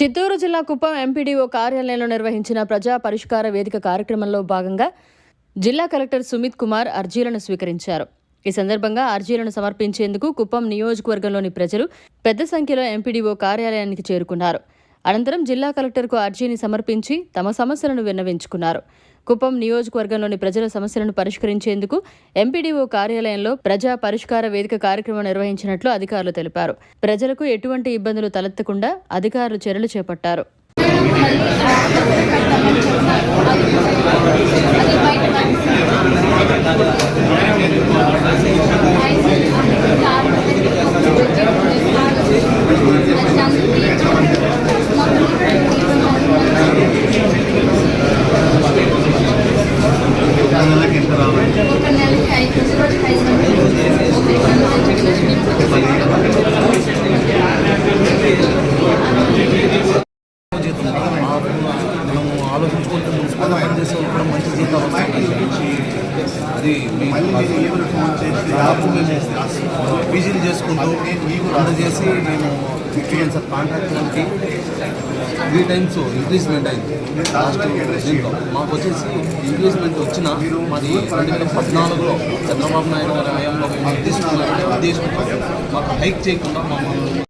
చిత్తూరు జిల్లా కుప్పం ఎంపీడీఓ కార్యాలయంలో నిర్వహించిన ప్రజా పరిష్కార వేదిక కార్యక్రమంలో భాగంగా జిల్లా కలెక్టర్ సుమిత్ కుమార్ అర్జీలను స్వీకరించారు. ఈ సందర్భంగా అర్జీలను సమర్పించేందుకు కుప్పం నియోజకవర్గంలోని ప్రజలు పెద్ద సంఖ్యలో ఎంపీడీఓ కార్యాలయానికి చేరుకున్నారు. అనంతరం జిల్లా కలెక్టర్కు అర్జీని సమర్పించి తమ సమస్యలను విన్నవించుకున్నారు. కుప్పం నియోజకవర్గంలోని ప్రజల సమస్యలను పరిష్కరించేందుకు ఎంపీడీఓ కార్యాలయంలో ప్రజా పరిష్కార వేదిక కార్యక్రమం నిర్వహించినట్లు అధికారులు తెలిపారు. ప్రజలకు ఎటువంటి ఇబ్బందులు తలెత్తకుండా అధికారులు చర్యలు చేపట్టారు. ఆలోచించుకుంటే మున్సిపల్ పనిచేసే వాళ్ళు కూడా మంచి జీతాలు అది దాదాపు మేము పీజీలు చేసుకుంటూ అందజేసి మేము ఎక్స్పీరియన్స్ సార్ కాంట్రాక్ట్ వాళ్ళకి త్రీ టైమ్స్ ఇంక్రీజ్మెంట్ అయింది లాస్ట్ దీంట్లో మాకు వచ్చేసి ఇంక్రీజ్మెంట్ వచ్చిన మాది రెండు వేల పద్నాలుగులో చంద్రబాబు నాయుడు గారి హయాంలో తీసుకున్నారంటే తీసుకున్నాం తీసుకుంటాం మాకు హైక్ చేయకుండా మమ్మల్ని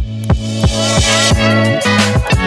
Thank you.